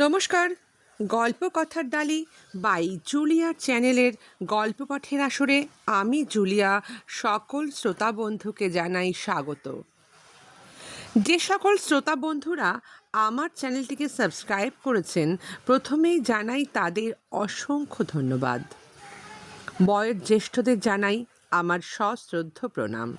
নমস্কার। গল্প কথার ডালি বাই জুলিয়ার চ্যানেলের গল্প পাঠের আসরে আমি জুলিয়া, সকল শ্রোতা বন্ধুকে জানাই স্বাগত। যে সকল শ্রোতা বন্ধুরা আমার চ্যানেলটিকে সাবস্ক্রাইব করেছেন, প্রথমেই জানাই তাদের অসংখ্য ধন্যবাদ। বয়োজ্যেষ্ঠদের জ্যেষ্ঠদের জানাই আমার সশ্রদ্ধ প্রণাম।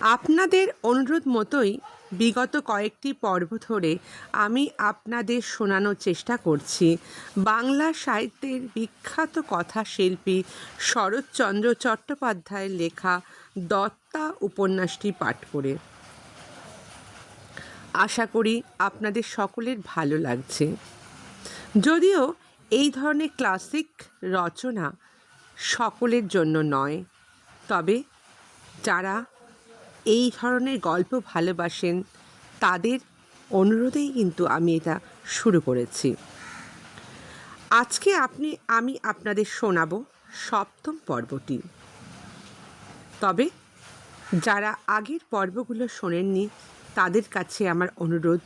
আপনাদের অনুরোধ মতোই বিগত কয়েকটি পর্ব ধরে আমি আপনাদের শোনানোর চেষ্টা করছি। বাংলা সাহিত্যের বিখ্যাত কথা শিল্পী শরৎচন্দ্র চট্টোপাধ্যায়ের লেখা দত্তা উপন্যাসটি পাঠ করে। আশা করি আপনাদের সকলের ভালো লাগছে। যদিও এই ধরনের ক্লাসিক রচনা সকলের জন্য নয়, তবে যারা এই ধরনের গল্প ভালোবাসেন, তাদের অনুরোধেই কিন্তু আমি এটা শুরু করেছি। আজকে আপনি, আমি আপনাদের শোনাব সপ্তম পর্বটি। তবে যারা আগের পর্বগুলো শোনেননি, তাদের কাছে আমার অনুরোধ,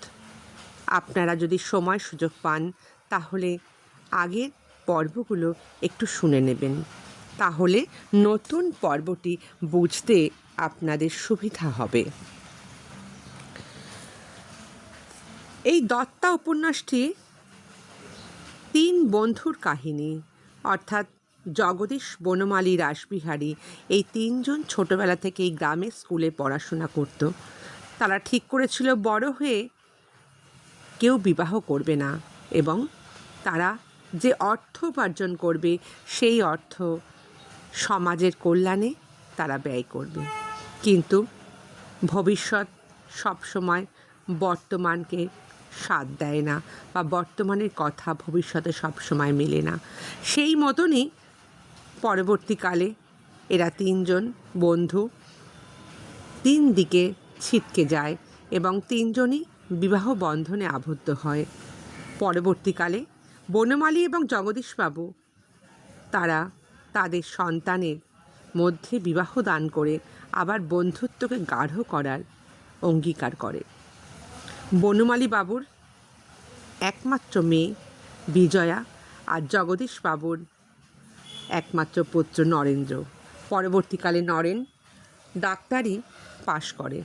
আপনারা যদি সময় সুযোগ পান, তাহলে আগের পর্বগুলো একটু শুনে নেবেন। তাহলে নতুন পর্বটি বুঝতে আপনাদের সুবিধা হবে। এই দত্তা উপন্যাসটি তিন বন্ধুর কাহিনী, অর্থাৎ জগদীশ বনমালী রাসবিহারী এই তিনজন ছোটবেলা থেকে এই গ্রামের স্কুলে পড়াশোনা করত। তারা ঠিক করেছিল বড় হয়ে কেউ বিবাহ করবে না এবং তারা যে অর্থ উপার্জন করবে, সেই অর্থ সমাজের কল্যাণে তারা ব্যয় করবে। কিন্তু ভবিষ্যৎ সবসময় বর্তমানকে সাথ দেয় না বা বর্তমানের কথা ভবিষ্যতে সবসময় মেলে না। সেই মতনই পরবর্তীকালে এরা তিনজন বন্ধু তিন দিকে ছিটকে যায় এবং তিনজনই বিবাহ বন্ধনে আবদ্ধ হয়। পরবর্তীকালে বনমালী এবং জগদীশবাবু তারা তাদের সন্তানের মধ্যে বিবাহ দান করে আবার বন্ধুত্বকে গাঢ় করার অঙ্গীকার করে। বনমালী বাবুর একমাত্র মেয়ে বিজয়া আর জগদীশ বাবুর একমাত্র পুত্র নরেন্দ্র। পরবর্তীকালে নরেন ডাক্তারি পাশ করে।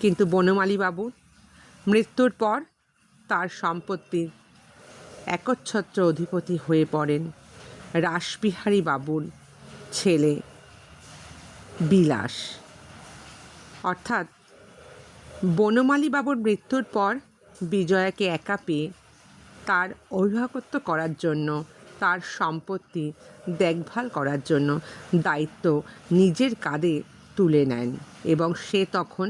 কিন্তু বনমালী বাবুর মৃত্যুর পর তার সম্পত্তির একচ্ছত্র অধিপতি হয়ে পড়েন রাসবিহারী বাবুর ছেলে বিলাস। অর্থাৎ বনমালী বাবুর মৃত্যুর পর বিজয়াকে একা পেয়ে তার অভিভাবকত্ব করার জন্য, তার সম্পত্তি দেখভাল করার জন্য দায়িত্ব নিজের কাঁধে তুলে নেন এবং সে তখন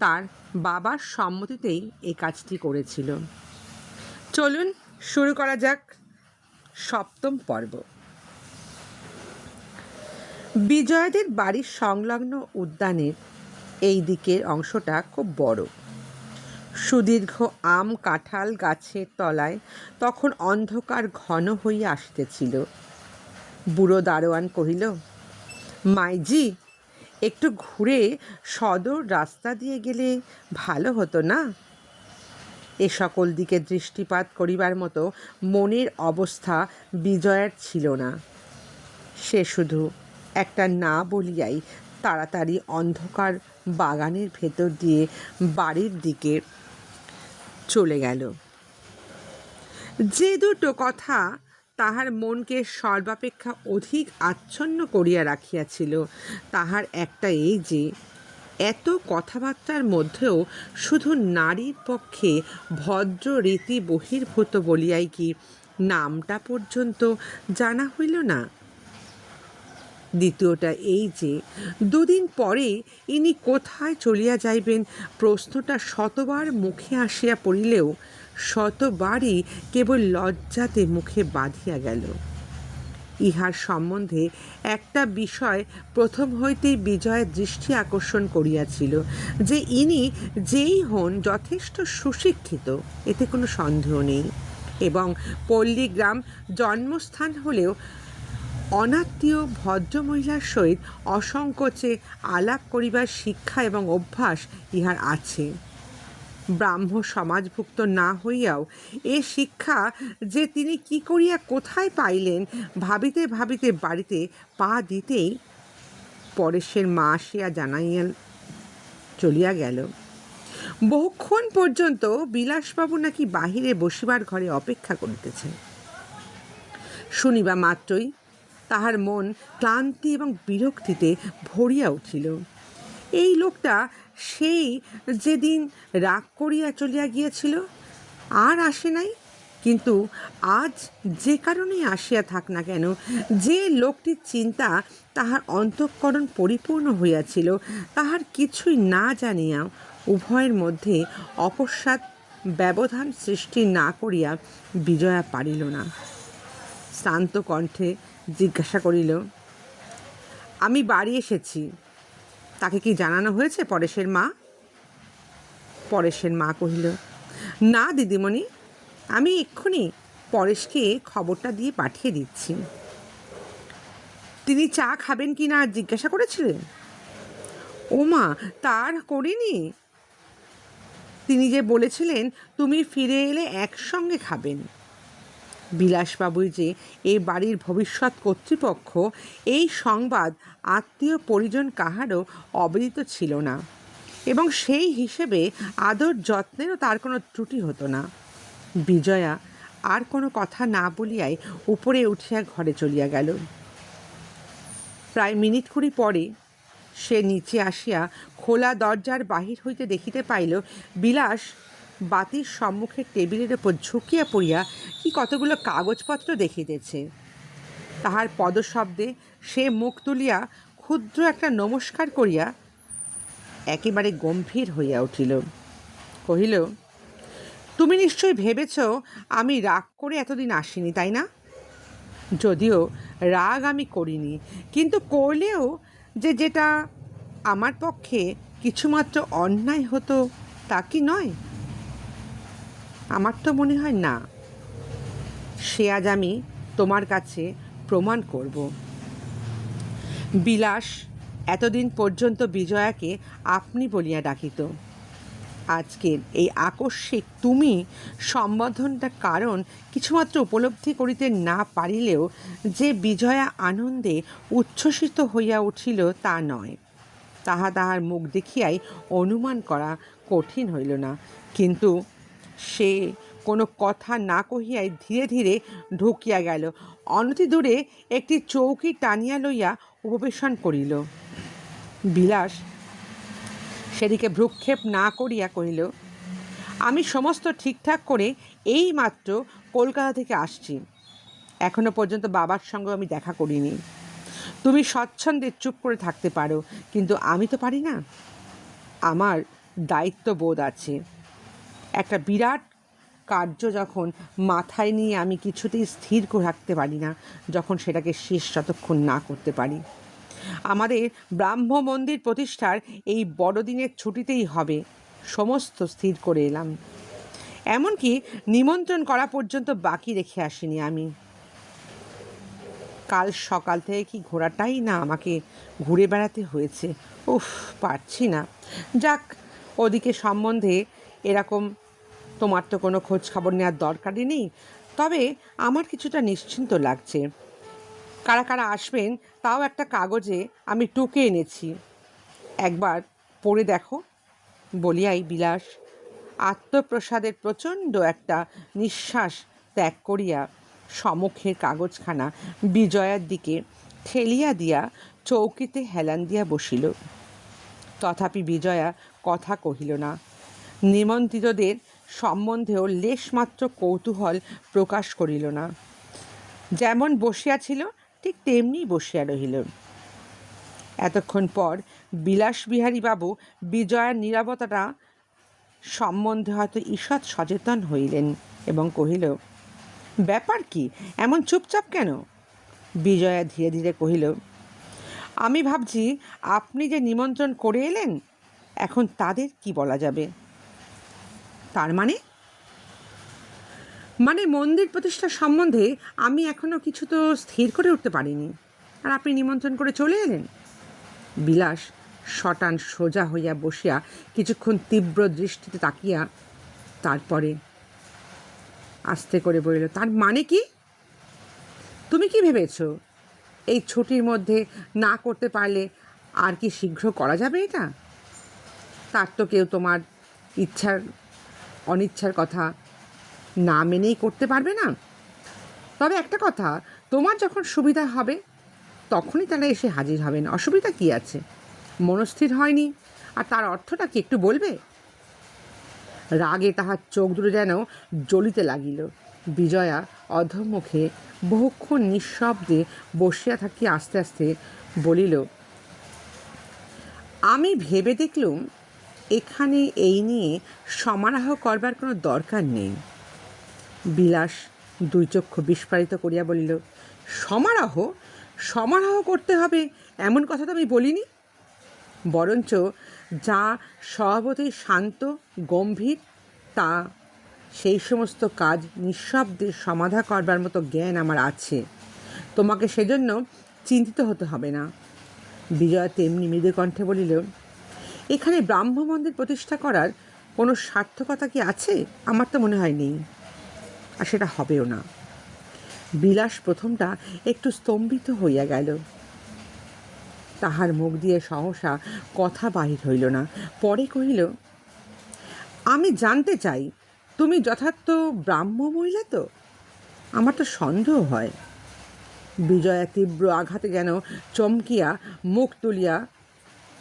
তার বাবার সম্মতিতেই এই কাজটি করেছিল। চলুন শুরু করা যাক সপ্তম পর্ব। বিজয়াদের বাড়ির সংলগ্ন উদ্যানের এই দিকের অংশটা খুব বড়। সুদীর্ঘ আম কাঁঠাল গাছের তলায় তখন অন্ধকার ঘন হইয়া আসিতেছিল। বুড়ো দারোয়ান কহিল, মাইজি, একটু ঘুরে সদর রাস্তা দিয়ে গেলে ভালো হতো না? এ সকল দিকে দৃষ্টিপাত করিবার মতো মনের অবস্থা বিজয়ের ছিল না। সে শুধু একটা না বলিয়াই তাড়াতাড়ি অন্ধকার বাগানের ভেতর দিয়ে বাড়ির দিকে চলে গেল। যে দুটো কথা তাহার মনকে সর্বাপেক্ষা অধিক আচ্ছন্ন করিয়া রাখিয়াছিল, তাহার একটা এই যে, এত কথাবার্তার মধ্যেও শুধু নারীর পক্ষে ভদ্র রীতি বহির্ভূত বলিয়াই কি নামটা পর্যন্ত জানা হইল না? দ্বিতীয়টা এই যে, দুদিন পরে ইনি কোথায় চলিয়া যাইবেন প্রশ্নটা শতবার মুখে আসিয়া পড়িলেও শতবারই কেবল লজ্জাতে মুখে বাঁধিয়া গেল। ইহার সম্বন্ধে একটা বিষয় প্রথম হইতেই বিজয়ের দৃষ্টি আকর্ষণ করিয়াছিল, যে ইনি যেই হন যথেষ্ট সুশিক্ষিত, এতে কোনো সন্দেহ নেই। এবং পল্লীগ্রাম জন্মস্থান হলেও অনাত্মীয় ভদ্রমহিলার সহিত অসংকোচে আলাপ করিবার শিক্ষা এবং অভ্যাস ইহার আছে। ব্রাহ্ম সমাজভুক্ত না হইয়াও এ শিক্ষা যে তিনি কি করিয়া কোথায় পাইলেন ভাবিতে ভাবিতে বাড়িতে পা দিতেই পরেশের মা আসিয়া জানাইয়া চলিয়া গেল। বহুক্ষণ পর্যন্ত বিলাসবাবু নাকি বাহিরে বসিবার ঘরে অপেক্ষা করিতেছেন। শুনিবা মাত্রই তাহার মন ক্লান্তি এবং বিরক্তিতে ভরিয়া উঠিল। এই লোকটা সেই যেদিন রাগ করিয়া চলিয়া গিয়েছিল, আর আসে নাই, কিন্তু আজ যে কারণেই আসিয়া থাক না কেন, যে লোকটির চিন্তা তাহার অন্তঃকরণ পরিপূর্ণ হইয়াছিল, তাহার কিছুই না জানিয়া উভয়ের মধ্যে অকস্মাৎ ব্যবধান সৃষ্টি না করিয়া বিজয়া পারিল না। শ্রান্ত কণ্ঠে জিজ্ঞাসা করিল, আমি বাড়ি এসেছি। তাকে কি জানানো হয়েছে পরেশের মা? পরেশের মা কহিল, না, দিদিমণি, আমি এক্ষুনি পরেশকে খবরটা দিয়ে পাঠিয়ে দিচ্ছি। তিনি চা খাবেন কি না জিজ্ঞাসা করেছিলেন? ওমা, তার করিনি। তিনি যে বলেছিলেন, তুমি ফিরে এলে একসঙ্গে খাবেন। বিলাসবাবুই যে এ বাড়ির ভবিষ্যৎ কর্তৃপক্ষ, এই সংবাদ আত্মীয় পরিজন কাহারও অবহিত ছিল না এবং সেই হিসেবে আদর যত্নেরও তার কোনো ত্রুটি হতো না। বিজয়া আর কোনো কথা না বলিয়াই উপরে উঠিয়া ঘরে চলিয়া গেল। প্রায় মিনিট কুড়ি পরে সে নিচে আসিয়া খোলা দরজার বাহির হইতে দেখিতে পাইল, বিলাস বাতির সম্মুখে টেবিলের উপর ঝুঁকিয়া পড়িয়া কি কতগুলো কাগজপত্র দেখিতেছে। তাহার পদশব্দে সে মুখ তুলিয়া ক্ষুদ্র একটা নমস্কার করিয়া একেবারে গম্ভীর হইয়া উঠিল। কহিল, তুমি নিশ্চয়ই ভেবেছ আমি রাগ করে এতদিন আসিনি, তাই না? যদিও রাগ আমি করিনি, কিন্তু করলেও যে যেটা আমার পক্ষে কিছুমাত্র অন্যায় হতো তা কি নয়? আমার তো মনে হয় না। সে আজ আমি তোমার কাছে প্রমাণ করব। বিলাস, এতদিন পর্যন্ত বিজয়াকে আপনি বলিয়া ডাকিত। আজকের এই আকস্মিক তুমি সম্বোধনটা কারণ কিছুমাত্র উপলব্ধি করিতে না পারিলেও যে বিজয়া আনন্দে উচ্ছ্বসিত হইয়া উঠিল তা নয়। তাহা তাহার মুখ দেখিয়াই অনুমান করা কঠিন হইল না। কিন্তু সে কোনো কথা না কহিয়াই ধীরে ধীরে ঢুকিয়া গেল। অনতি দূরে একটি চৌকি টানিয়া লইয়া উপবেশন করিল। বিলাস সেদিকে ভ্রুক্ষেপ না করিয়া কহিল, আমি সমস্ত ঠিকঠাক করে এই মাত্র কলকাতা থেকে আসছি। এখনও পর্যন্ত বাবার সঙ্গে আমি দেখা করিনি। তুমি স্বচ্ছন্দে চুপ করে থাকতে পারো, কিন্তু আমি তো পারি না। আমার দায়িত্ববোধ আছে। একটা বিরাট কার্য যখন মাথায় নিয়ে আমি কিছুতেই স্থির করে রাখতে পারি না, যখন সেটাকে শেষ যতক্ষণ না করতে পারি। আমাদের ব্রাহ্ম মন্দির প্রতিষ্ঠার এই বড়দিনের ছুটিতেই হবে, সমস্ত স্থির করে এলাম। এমনকি নিমন্ত্রণ করা পর্যন্ত বাকি রেখে আসিনি আমি। কাল সকাল থেকে কি ঘোরাটাই না আমাকে ঘুরে বেড়াতে হয়েছে? উফ, পারছি না। যাক, ওদিকে সম্বন্ধে এরকম তোমার তো কোনো খোঁজ খবর নেওয়ার দরকারই নেই। তবে আমার কিছুটা নিশ্চিন্ত লাগছে। কারা কারা আসবেন, তাও একটা কাগজে আমি টুকে এনেছি। একবার পড়ে দেখো, বলিয়াই বিলাস। আত্মপ্রসাদের প্রচণ্ড একটা নিঃশ্বাস ত্যাগ করিয়া সমুখের কাগজখানা বিজয়ার দিকে ঠেলিয়া দিয়া চৌকিতে হেলান দিয়া বসিল। তথাপি বিজয়া কথা কহিল না। নিমন্ত্রিতদের সম্বন্ধেও লেশমাত্র কৌতূহল প্রকাশ করিল না। যেমন বসিয়াছিল ঠিক তেমনি বসিয়া রহিল। এতক্ষণ পর বিলাসবিহারী বাবু বিজয়ার নিরাপত্তাটা সম্বন্ধে হয়তো ঈষৎ সচেতন হইলেন এবং কহিল, ব্যাপার কি? এমন চুপচাপ কেন? বিজয়া ধীরে ধীরে কহিল, আমি ভাবছি, আপনি যে নিমন্ত্রণ করে এলেন, এখন তাদের কি বলা যাবে? তার মানে? মানে মন্দির প্রতিষ্ঠা সম্বন্ধে আমি এখনও কিছু তো স্থির করে উঠতে পারিনি। আর আপনি নিমন্ত্রণ করে চলে এলেন? বিলাস শটান সোজা হইয়া বসিয়া কিছুক্ষণ তীব্র দৃষ্টিতে তাকিয়া তারপরে আস্তে করে বলিল, তার মানে কি? তুমি কি ভেবেছ? এই ছুটির মধ্যে না করতে পারলে আর কি শীঘ্র করা যাবে এটা? তার তো কেউ তোমার ইচ্ছার অনিচ্ছার কথা না মেনেই করতে পারবে না। তবে একটা কথা, তোমার যখন সুবিধা হবে, তখনই তারা এসে হাজির হবেন। অসুবিধা কি আছে? মনস্থির হয়নি। আর তার অর্থটা কি একটু বলবে? রাগে তাহার চোখ দুটো যেন জ্বলিতে লাগিল। বিজয়া অধমুখে বহুক্ষণ নিঃশব্দে বসিয়া থাকিয়া আস্তে আস্তে বলিল, আমি ভেবে দেখলুম এখানে এই নিয়ে সমারোহ করবার কোনো দরকার নেই। বিলাস দুই চক্ষু বিস্ফারিত করিয়া বলিল, সমারোহ? সমারোহ করতে হবে? এমন কথা তো আমি বলিনি? বরঞ্চ যা স্বভাবতই শান্ত, গম্ভীর, তা সেই সমস্ত কাজ নিঃশব্দে সমাধা করবার মতো জ্ঞান আমার আছে। তোমাকে সেজন্য চিন্তিত হতে হবে না। বিজয়া তেমনি মৃদু কণ্ঠে বলিল এখানে ব্রাহ্ম মন্দির প্রতিষ্ঠা করার কোনো সার্থকতা কি আছে? আমার তো মনে হয় নেই। আর সেটা হবেও না। বিলাস প্রথমটা একটু স্তম্ভিত হইয়া গেল। তাহার মুখ দিয়ে সহসা কথা বাহির হইল না। পরে কহিল, আমি জানতে চাই, তুমি যথার্থ ব্রাহ্ম মহিলা তো? আমার তো সন্দেহ হয়। বিজয়া তীব্র আঘাতে যেন চমকিয়া মুখ তুলিয়া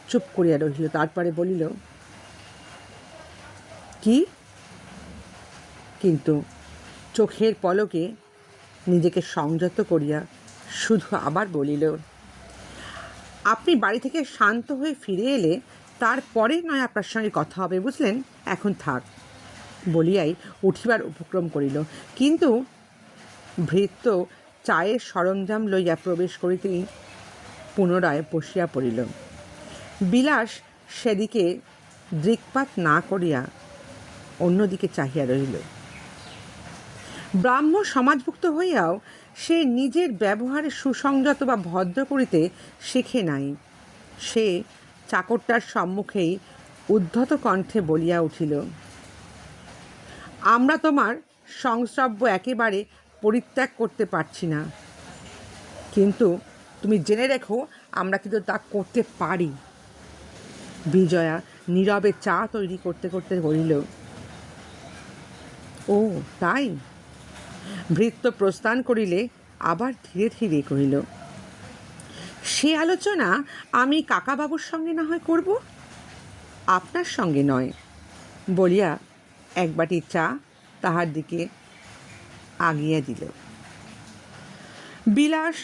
চুপ করিয়া রহিল, তারপরে বলিল, কি? কিন্তু চোখের পলকে নিজেকে সংযত করিয়া শুধু আবার বলিল, আপনি বাড়ি থেকে শান্ত হয়ে ফিরে এলে তারপরে নয় আপনার সঙ্গে কথা হবে, বুঝলেন? এখন থাক। বলিয়াই উঠিবার উপক্রম করিল। কিন্তু ভৃত্য চায়ের সরঞ্জাম লইয়া প্রবেশ করিতেই পুনরায় বসিয়া পড়িল। বিলাস সেদিকে দৃকপাত না করিয়া অন্যদিকে চাহিয়া রহিল। ব্রাহ্ম সমাজভুক্ত হইয়াও সে নিজের ব্যবহারে সুসংযত বা ভদ্র করিতে শেখে নাই। সে চাকরটার সম্মুখেই উদ্ধত কণ্ঠে বলিয়া উঠিল, আমরা তোমার সংস্রব্য একেবারে পরিত্যাগ করতে পারছি না। কিন্তু তুমি জেনে রেখো, আমরা কিন্তু তা করতে পারি। বিজয়া নীরবে চা তৈরি করতে করতে বলিল, ও, তাই? ভৃত্য প্রস্থান করিলে আবার ধীরে ধীরে কহিল, সে আলোচনা আমি কাকাবাবুর সঙ্গে না হয় করব? আপনার সঙ্গে নয়। বলিয়া এক বাটি চা তাহার দিকে আগিয়া দিল। বিলাস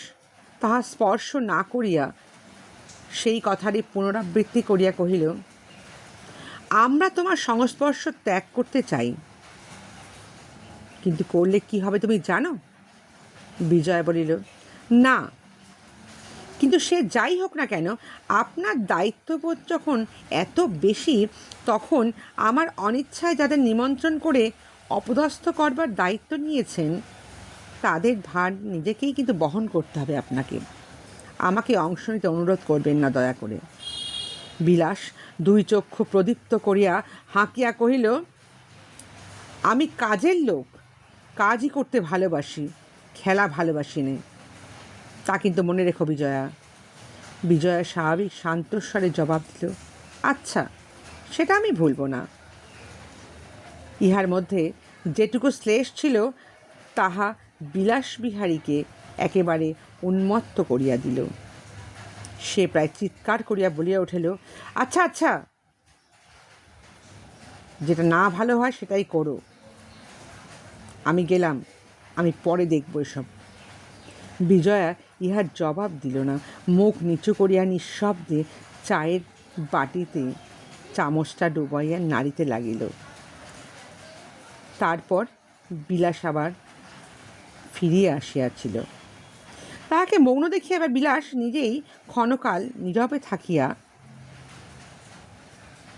তাহা স্পর্শ না করিয়া সেই কথারই পুনরাবৃত্তি করিয়া কহিল, আমরা তোমার সংস্পর্শ ত্যাগ করতে চাই। কিন্তু করলে কি হবে তুমি জানো? বিজয় বলিল, না। কিন্তু সে যাই হোক না কেন, আপনার দায়িত্ববোধ যখন এত বেশি, তখন আমার অনিচ্ছায় যাদের নিমন্ত্রণ করে অপদস্থ করবার দায়িত্ব নিয়েছেন, তাদের ভার নিজেকেই কিন্তু বহন করতে হবে আপনাকে। আমাকে অংশ নিতে অনুরোধ করবেন না, দয়া করে। বিলাস দুই চক্ষু প্রদীপ্ত করিয়া হাঁকিয়া কহিল, আমি কাজের লোক, কাজই করতে ভালোবাসি, খেলা ভালোবাসি নে। তা কিন্তু মনে রেখো বিজয়া। বিজয়া স্বাভাবিক শান্তস্বরে জবাব দিল আচ্ছা সেটা আমি ভুলব না। ইহার মধ্যে যেটুকু শ্লেষ ছিল, তাহা বিলাসবিহারীকে একেবারে উন্মত্ত করিয়া দিল। সে প্রায় চিৎকার করিয়া বলিয়া উঠিল আচ্ছা আচ্ছা। যেটা না ভালো হয় সেটাই করো। আমি গেলাম, আমি পরে দেখব এসব। বিজয়া ইহার জবাব দিল না। মুখ নিচু করিয়া নিঃশব্দে চায়ের বাটিতে চামচটা ডুবাইয়া নাড়িতে লাগিল। তারপর বিলাস আবার ফিরিয়া আসিয়াছিল। তাহাকে মৌন দেখিয়া এবার বিলাস নিজেই ক্ষণকাল নীরবে থাকিয়া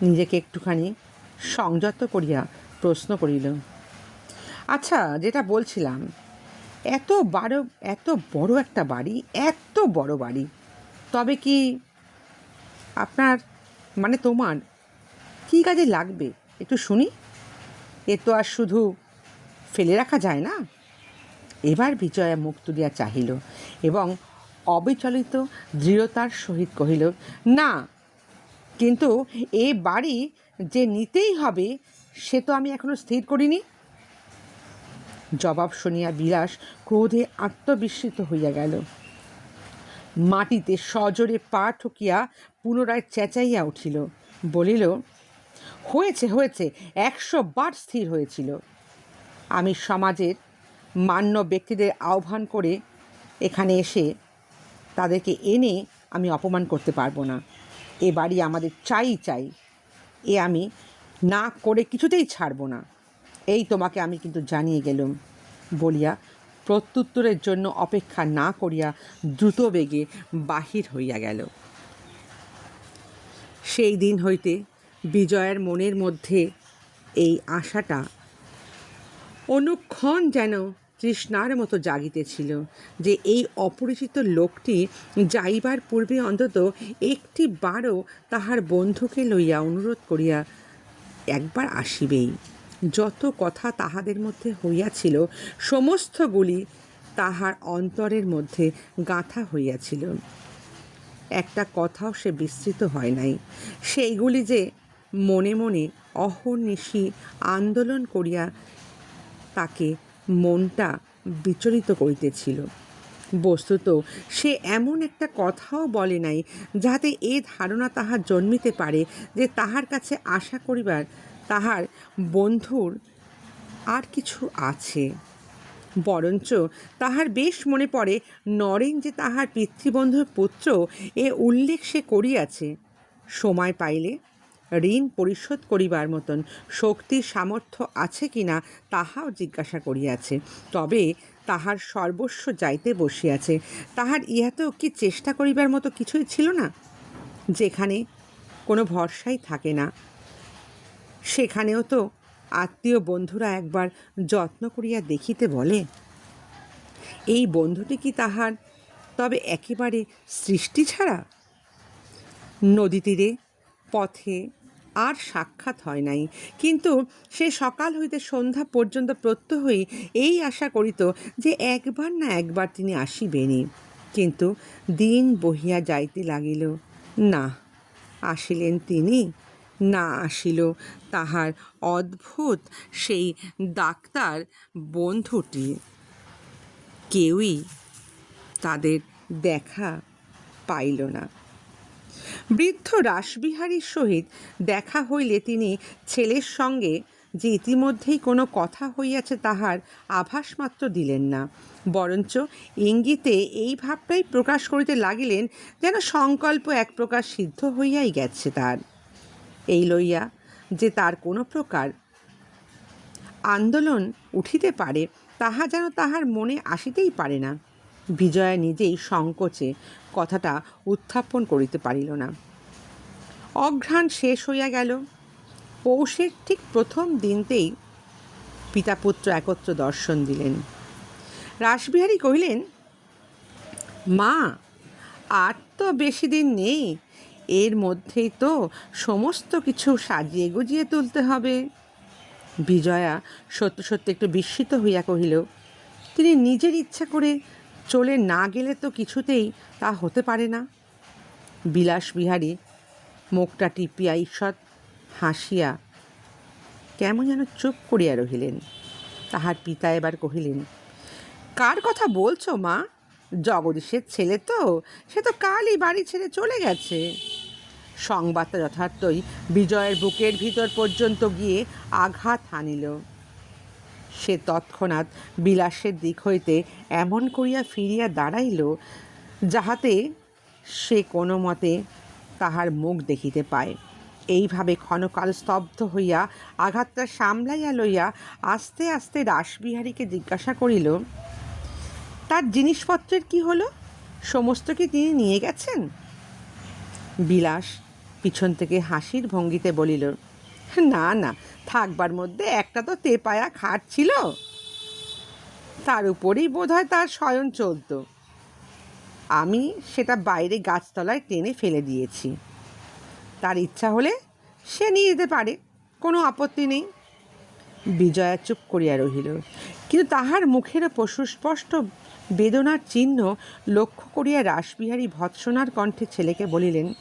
নিজেকে একটুখানি সংযত করিয়া প্রশ্ন করিল আচ্ছা যেটা বলছিলাম, এত বড় এত বড় একটা বাড়ি, এত বড় বাড়ি, তবে কি আপনার মানে তোমার, কী কাজে লাগবে? একটু শুনি। এ তো আর শুধু ফেলে রাখা যায় না? এবার বিজয়া মুখ তুলিয়া চাহিল এবং অবিচলিত দৃঢ়তার সহিত কহিল, না, কিন্তু এ বাড়ি যে নিতেই হবে, সে তো আমি এখনও স্থির করিনি। জবাব শুনিয়া বিলাস ক্রোধে আত্মবিস্মৃত হইয়া গেল। মাটিতে সজোরে পা ঠুকিয়া পুনরায় চেঁচাইয়া উঠিল, বলিল, হয়েছে হয়েছে, একশো বার স্থির হয়েছিল। আমি সমাজের মান্য ব্যক্তিদের আহ্বান করে এখানে এসে তাদেরকে এনে আমি অপমান করতে পারব না। এ বাড়ি আমাদের চাই চাই। এ আমি না করে কিছুতেই ছাড়বো না। এই তোমাকে আমি কিন্তু জানিয়ে গেলুম, বলিয়া প্রত্যুত্তরের জন্য অপেক্ষা না করিয়া দ্রুত বেগে বাহির হইয়া গেল। সেই দিন হইতে বিজয়ের মনের মধ্যে এই আশাটা অনুক্ষণ যেন তৃষ্ণার মতো জাগিতেছিল যে এই অপরিচিত লোকটি যাইবার পূর্বে অন্তত একটি বারও তাহার বন্ধুকে লইয়া অনুরোধ করিয়া একবার আসিবেই। যত কথা তাহাদের মধ্যে হইয়াছিল, সমস্তগুলি তাহার অন্তরের মধ্যে গাঁথা হইয়াছিল। একটা কথাও সে বিস্তৃত হয় নাই। সেইগুলি যে মনে মনে অহর্নিশি আন্দোলন করিয়া তাকে মনটা বিচলিত করিতেছিল। বস্তুত সে এমন একটা কথাও বলে নাই যাতে এ ধারণা তাহার জন্মিতে পারে যে তাহার কাছে আশা করিবার তাহার বন্ধুর আর কিছু আছে। বরঞ্চ তাহার বেশ মনে পড়ে, নরেন যে তাহার পিতৃবন্ধুর পুত্র, এ উল্লেখ সে করিয়াছে। সময় পাইলে ঋণ পরিশোধ করিবার মতন শক্তি সামর্থ্য আছে কিনা তাহাও জিজ্ঞাসা করিয়াছে। তবে তাহার সর্বস্ব যাইতে বসিয়াছে। তাহার ইহাতেও কি চেষ্টা করিবার মতো কিছুই ছিল না? যেখানে কোনো ভরসাই থাকে না। সেখানেও তো আত্মীয় বন্ধুরা একবার যত্ন করিয়া দেখিতে বলে। এই বন্ধুটি কি তাহার তবে একেবারে সৃষ্টি ছাড়া? নদী তীরে পথে আর সাক্ষাৎ হয় নাই। কিন্তু সে সকাল হইতে সন্ধ্যা পর্যন্ত প্রত্যহই এই আশা করিত যে একবার না একবার তিনি আসিবেনি কিন্তু দিন বহিয়া যাইতে লাগিল। না, আসিলেন তিনি। না আসিল তাহার অদ্ভুত সেই ডাক্তার বন্ধুটি। কেউই তাদের দেখা পাইল না। বৃদ্ধ রাসবিহারীর সহিত দেখা হইলে তিনি ছেলের সঙ্গে যে ইতিমধ্যেই কোনো কথা হইয়াছে তাহার আভাস মাত্র দিলেন না। বরঞ্চ ইঙ্গিতে এই ভাবটাই প্রকাশ করিতে লাগিলেন যেন সংকল্প এক প্রকার সিদ্ধ হইয়াই গেছে তার। এই লইয়া যে তার কোনো প্রকার আন্দোলন উঠিতে পারে, তাহা যেন তাহার মনে আসিতেই পারে না। বিজয়া নিজেই সংকোচে কথাটা উত্থাপন করিতে পারিল না। অঘ্রাণ শেষ হইয়া গেল। পৌষের ঠিক প্রথম দিনতেই পিতাপুত্র একত্র দর্শন দিলেন। রাসবিহারী কহিলেন, মা, আর তো বেশি দিন নেই। এর মধ্যেই তো সমস্ত কিছু সাজিয়ে গুজিয়ে তুলতে হবে। বিজয়া সত্য সত্য একটু বিস্মিত হইয়া কহিল, তিনি নিজের ইচ্ছা করে চলে না গেলে তো কিছুতেই তা হতে পারে না। বিলাস বিহারী মুখটা টিপিয়া ঈষৎ, হাসিয়া কেমন যেন চুপ করিয়া রহিলেন। তাহার পিতা এবার কহিলেন, কার কথা বলছো মা? জগদীশের ছেলে তো, সে তো কালই বাড়ি ছেড়ে চলে গেছে। সংবাদটা যথার্থই বিজয়ের বুকের ভিতর পর্যন্ত গিয়ে আঘাত হানিল। সে তৎক্ষণাৎ বিলাসের দিক হইতে এমন করিয়া ফিরিয়া দাঁড়াইল, যাহাতে সে কোনো মতে তাহার মুখ দেখিতে পায়। এইভাবে ক্ষণকাল স্তব্ধ হইয়া আঘাতটা সামলাইয়া লইয়া আস্তে আস্তে রাসবিহারীকে জিজ্ঞাসা করিল, তার জিনিসপত্রের কি হলো? সমস্ত কি তিনি নিয়ে গেছেন? বিলাস পিছন থেকে হাসির ভঙ্গিতে বলিল না না, থাকবার মধ্যে একটা তো তেপায়া খাট ছিল। তার উপরেই বোধ হয় তার শয়ন চলত। আমি সেটা বাইরে গাছতলায় টেনে ফেলে দিয়েছি। তার ইচ্ছা হলে সে নিয়ে যেতে পারে, কোনো আপত্তি নেই। বিজয়া চুপ করিয়া রহিল। কিন্তু তাহার মুখের ওপর সুস্পষ্ট বেদনার চিহ্ন লক্ষ্য করিয়া রাসবিহারী ভৎসনার কণ্ঠে ছেলেকে বলিলেন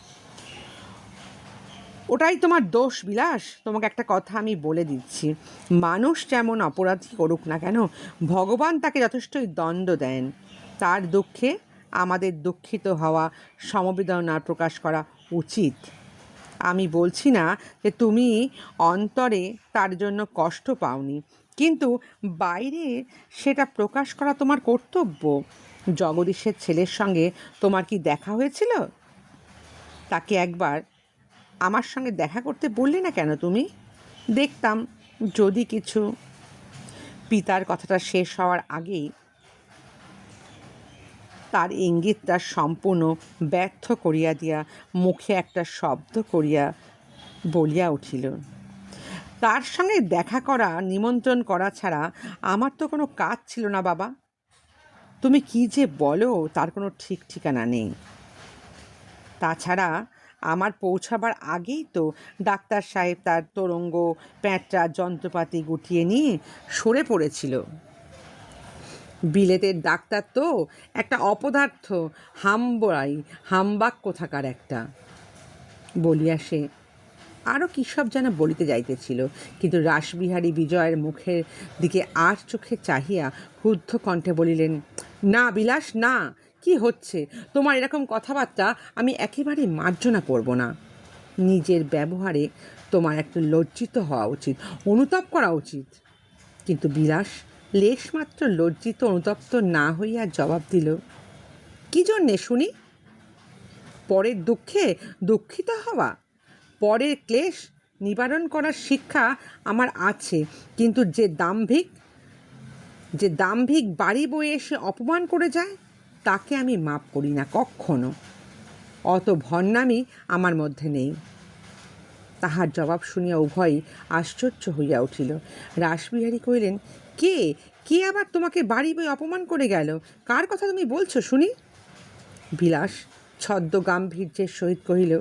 ওটাই তোমার দোষ বিলাস? তোমাকে একটা কথা আমি বলে দিচ্ছি। মানুষ যেমন অপরাধী করুক না কেন, ভগবান তাকে যথেষ্টই দণ্ড দেন। তার দুঃখে, আমাদের দুঃখিত হওয়া, সমবেদনা প্রকাশ করা উচিত। আমি বলছি না যে তুমি অন্তরে তার জন্য কষ্ট পাওনি, কিন্তু বাইরে সেটা প্রকাশ করা তোমার কর্তব্য। জগদীশের ছেলের সঙ্গে তোমার কি দেখা হয়েছিল? তাকে একবার আমার সঙ্গে দেখা করতে বললে না কেন তুমি? দেখতাম যদি কিছু পিতার কথাটা শেষ হওয়ার আগেই তার ইঙ্গিতটা সম্পূর্ণ ব্যর্থ করিয়া দিয়া মুখে একটা শব্দ করিয়া বলিয়া উঠিল। তার সঙ্গে দেখা করা, নিমন্ত্রণ করা ছাড়া আমার তো কোনো কাজ ছিল না বাবা। তুমি কি যে বলো, তার কোনো ঠিক ঠিকানা নেই। তাছাড়া আমার পৌঁছাবার আগেই তো ডাক্তার সাহেব তার তোরঙ্গ, প্যাঁচা, যন্ত্রপাতি গুটিয়ে নিয়ে সরে পড়েছিল। বিলেতের ডাক্তার তো একটা অপদার্থ হাম্বড়াই হাম্বাক কোথাকার একটা, বলিয়া সে আরও কী সব যেন বলিতে যাইতেছিল। কিন্তু রাসবিহারী বিজয়ের মুখের দিকে আর চোখে চাহিয়া ক্রুদ্ধ কণ্ঠে বলিলেন, না বিলাস, না কি হচ্ছে? তোমার এরকম কথাবার্তা আমি একেবারে মার্জনা করব না। নিজের ব্যবহারে তোমার একটু লজ্জিত হওয়া উচিত, অনুতাপ করা উচিত। কিন্তু বিলাস লেশমাত্র লজ্জিত, অনুতপ্ত না হইয়া জবাব দিল, কি জন্যে শুনি? পরের দুঃখে দুঃখিত হওয়া? পরের ক্লেশ নিবারণ করার শিক্ষা আমার আছে, কিন্তু যে দাম্ভিক যে দাম্ভিক বাড়ি বয়ে এসে অপমান করে যায় তাকে আমি মাপ করি না, কখনো। অত ভণ্ডামি আমার মধ্যে নেই। তাহার জবাব শুনিয়া উভয়ই আশ্চর্য হইয়া উঠিল। রাসবিহারী কহিলেন, কে? কে আবার তোমাকে বাড়ি বই অপমান করে গেল? কার কথা তুমি বলছো, শুনি? বিলাস ছদ্ম গাম্ভীর্যের সহিত কহিল,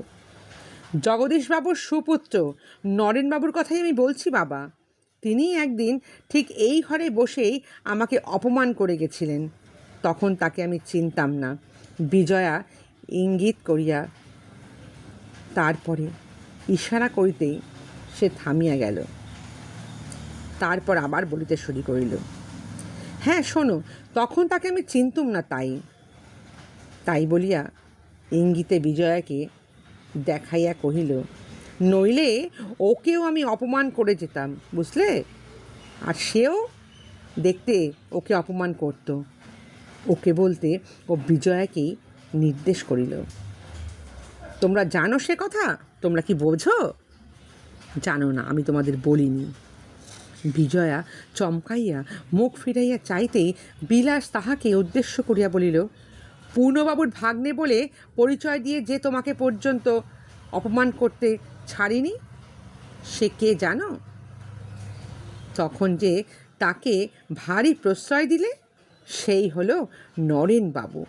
জগদীশবাবুর সুপুত্র, নরেনবাবুর কথাই আমি বলছি, বাবা। তিনি একদিন ঠিক এই ঘরে বসেই আমাকে অপমান করে গেছিলেন। তখন তাকে আমি চিনতাম না। বিজয়া ইঙ্গিত করিয়া তারপরে ইশারা করিতেই সে থামিয়া গেল। তারপর আবার বলিতে শুরু করিল হ্যাঁ শোনো, তখন তাকে আমি চিনতুম না তাই। তাই বলিয়া ইঙ্গিতে বিজয়াকে দেখাইয়া কহিল, নইলে ওকেও আমি অপমান করে যেতাম, বুঝলে? আর সেও দেখতে ওকে অপমান করত। ওকে বলতে ও বিজয়াকেই নির্দেশ করিল। তোমরা জানো সে কথা? তোমরা কি বোঝো? জানো না, আমি তোমাদের বলিনি। বিজয়া চমকাইয়া মুখ ফিরাইয়া চাইতেই বিলাস তাহাকে উদ্দেশ্য করিয়া বলিল, পূর্ণবাবুর ভাগ্নে বলে পরিচয় দিয়ে যে তোমাকে পর্যন্ত অপমান করতে ছাড়িনি, সে কে জানো? তখন যে তাকে ভারী প্রশ্রয় দিলে সেই হলো নরেনবাবু।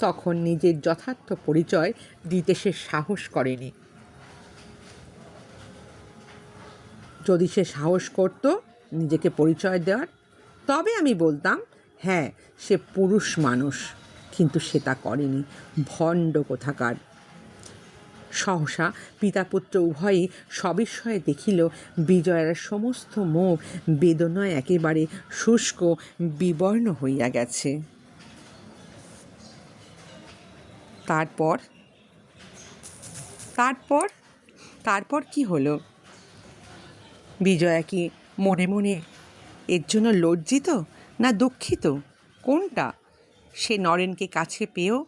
তখন নিজের যথার্থ পরিচয় দিতে সে সাহস করেনি। যদি সে সাহস করত নিজেকে পরিচয় দেওয়ার, তবে আমি বলতাম হ্যাঁ সে পুরুষ মানুষ। কিন্তু সে তা করেনি। ভণ্ড কোথাকার সহসা পিতাপুত্র উভয়ই সবিস্ময়ে দেখিল, বিজয়ের সমস্ত মুখ বেদনায় একেবারে শুষ্ক, বিবর্ণ হইয়া গেছে। তারপর? তারপর? তারপর কি হলো? বিজয়া কি মনে মনে এর জন্য লজ্জিত না দুঃখিত? কোনটা? সে নরেনকে কাছে পেয়েও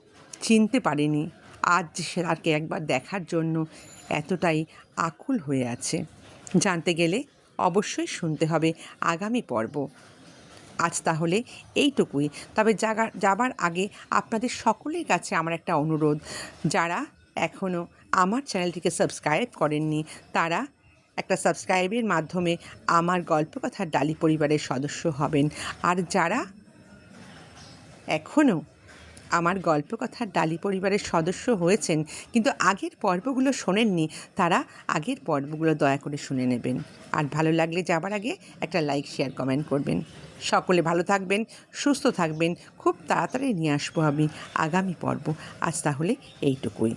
চিনতে পারেনি। আজ সে তাকে একবার দেখার জন্য এতটাই আকুল হয়ে আছে। জানতে গেলে অবশ্যই শুনতে হবে আগামী পর্ব। আজ তাহলে এইটুকুই। তবে জাগা, যাবার আগে আপনাদের সকলের কাছে আমার একটা অনুরোধ। যারা এখনও আমার চ্যানেলটিকে সাবস্ক্রাইব করেননি, তারা একটা সাবস্ক্রাইবের মাধ্যমে আমার গল্প গল্পকথার ডালি পরিবারের সদস্য হবেন। আর যারা এখনও আমার গল্পকথার ডালি পরিবারের সদস্য হয়েছেন, কিন্তু আগের পর্বগুলো শোনেননি। তারা আগের পর্বগুলো দয়া করে শুনে নেবেন। আর ভালো লাগলে যাবার আগে একটা লাইক, শেয়ার, কমেন্ট করবেন। সকলে ভালো থাকবেন, সুস্থ থাকবেন। খুব তাড়াতাড়ি নিয়ে আসব আমি আগামী পর্ব। আজ তাহলে এইটুকুই।